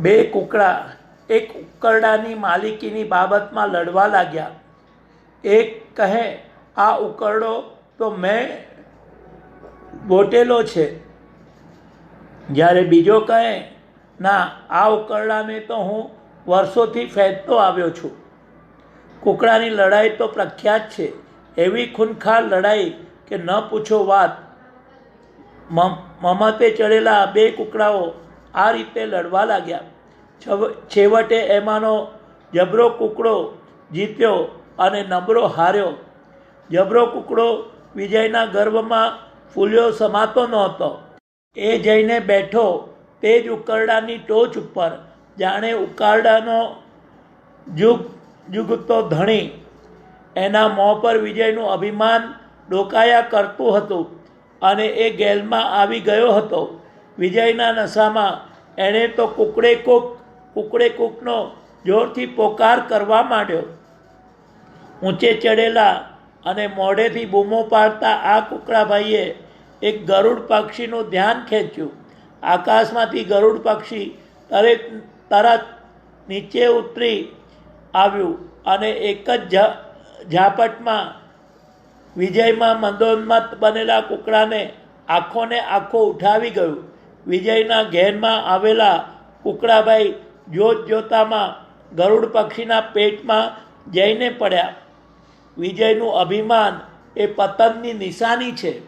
બે કુકડા, એક ઉકરડાની માલિકીની બાબતમાં લડવા લાગ્યા. એક કહે, આ ઉકરડો તો મેં વોટેલો છે. જ્યારે બીજો કહે, ના, આ ઉકરડાને તો હું વર્ષોથી ફેંકતો આવ્યો છું. કૂકડાની લડાઈ તો પ્રખ્યાત છે. એવી ખૂનખાર લડાઈ કે ન પૂછો વાત. મમ, મમતે ચડેલા બે કૂકડાઓ આ રીતે લડવા લાગ્યા. છેવટે એમાંનો જબરો કૂકડો જીત્યો અને નબળો હાર્યો. જબરો કૂકડો વિજયના ગર્વમાં ફૂલ્યો સમાતો નહોતો. એ જઈને બેઠો તે જ ઉકરડાની ટોચ ઉપર. જાણે ઉકારડાનો જુગ, જુગતો ધણી. એના મોં પર વિજયનું અભિમાન ડોકાયા કરતું હતું અને એ ગેલમાં આવી ગયો હતો. વિજયના નશામાં એણે તો કુકડે કૂક, કુકડે કૂકનો જોરથી પોકાર કરવા માંડ્યો. ઊંચે ચડેલા અને મોઢેથી બૂમો પાડતા આ કુકડાભાઈએ એક ગરુડ પક્ષીનું ધ્યાન ખેંચ્યું. આકાશમાંથી ગરુડ પક્ષી તરત તરત નીચે ઉતરી આવ્યું અને એક જ ઝાપટમાં વિજયમાં મંદોન્મત બનેલા કુકડાને આંખોને આંખો ઉઠાવી ગયું. વિજયના ઘેરમાં આવેલા કુકડાભાઈ જોત જોતામાં ગરુડ પક્ષીના પેટમાં જઈને પડ્યા. વિજયનું અભિમાન એ પતનની નિશાની છે.